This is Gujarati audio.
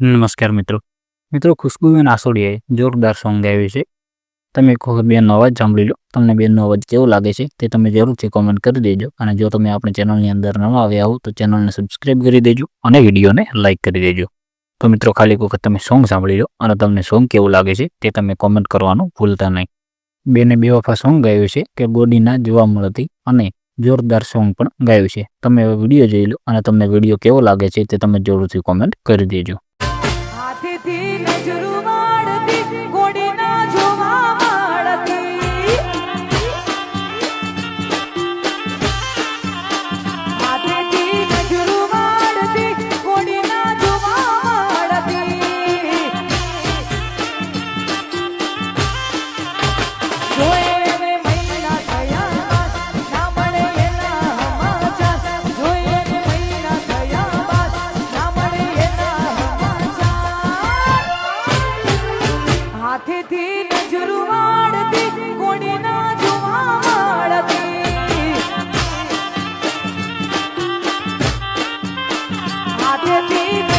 નમસ્કાર મિત્રો. મિત્રો ખુશ્બુબેન આસોડીયાએ જોરદાર સોંગ ગાયું છે. તમે એક વખત બેનનો અવાજ સાંભળી લો. તમને બેનનો અવાજ કેવો લાગે છે તે તમે જરૂરથી કોમેન્ટ કરી દેજો. અને જો તમે આપણી ચેનલની અંદર નવા આવ્યા હો તો ચેનલને સબસ્ક્રાઈબ કરી દેજો અને વિડીયોને લાઇક કરી દેજો. તો મિત્રો, ખાલી વખત તમે સોંગ સાંભળી લો અને તમને સોંગ કેવું લાગે છે તે તમે કોમેન્ટ કરવાનું ભૂલતા નહીં. બેને બે વફા સોંગ ગાયું છે કે બોડીના જોવા મળતી અને જોરદાર સોંગ પણ ગાયું છે. તમે હવે વીડિયો જોઈ લો અને તમને વીડિયો કેવો લાગે છે તે તમે જરૂરથી કોમેન્ટ કરી દેજો. હાથેથી નજર વાળતી કોડી ના જોવા મળતી